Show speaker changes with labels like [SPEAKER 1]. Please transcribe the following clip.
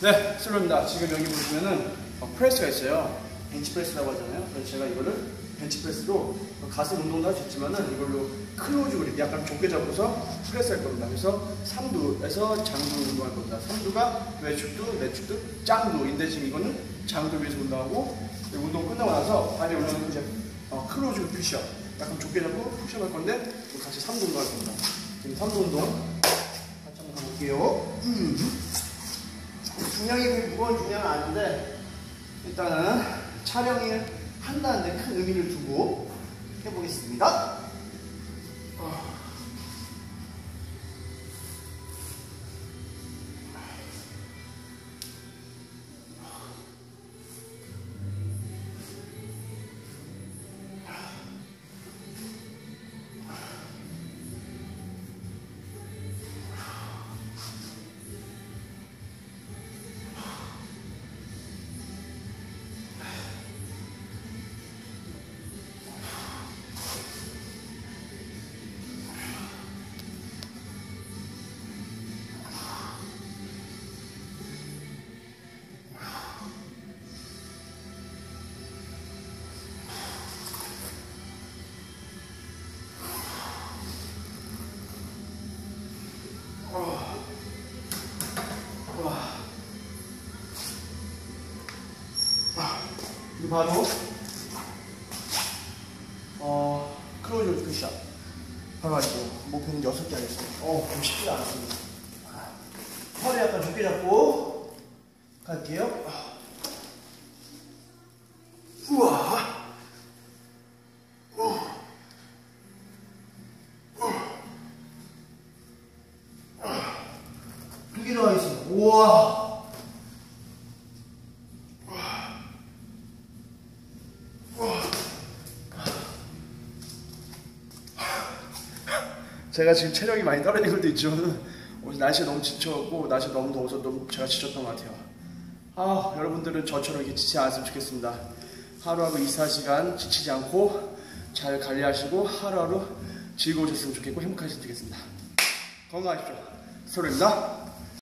[SPEAKER 1] 네, 슬로입니다. 지금 여기 보시면은 어, 프레스가 있어요. 벤치프레스라고 하잖아요. 그래서 제가 이거를 벤치프레스로 가슴 운동도 할 수 있지만은 이걸로 클로즈 그립 약간 좁게 잡고서 프레스 할 겁니다. 그래서 3두에서 장두 운동할 겁니다. 3두가 외축두, 내축두, 짱두인데 지금 이거는 장두 위에서 운동하고 이 운동 끝나고 나서 발이 올라가는 이제 어, 클로즈 푸시업 약간 좁게 잡고 푸시업 할 건데 같이 3두 운동 할 겁니다. 지금 3두 운동 같이 한번 가볼게요. 음. 중량이 그렇게 무거운 중량은 아닌데 일단은 촬영이 한다는 데 큰 의미를 두고 해보겠습니다. 어. 이거 바로 어 클로즈 푸시업 바로 가지고 목표는 6개 하겠습니다. 어좀 쉽지 않습니다. 허리 약간 좁게 잡고 갈게요. 우와. 두 개 나와 있습니다. 우와 제가 지금 체력이 많이 떨어진 것도 있지만 날씨가 너무 지쳐갖고 날씨가 너무 더워서 너무 제가 지쳤던 것 같아요. 아 여러분들은 저처럼 이렇게 지치지 않았으면 좋겠습니다. 하루하루 24시간 지치지 않고 잘 관리하시고 하루하루 즐거우셨으면 좋겠고 행복하셨으면 좋겠습니다. 건강하십시오. 서로입니다.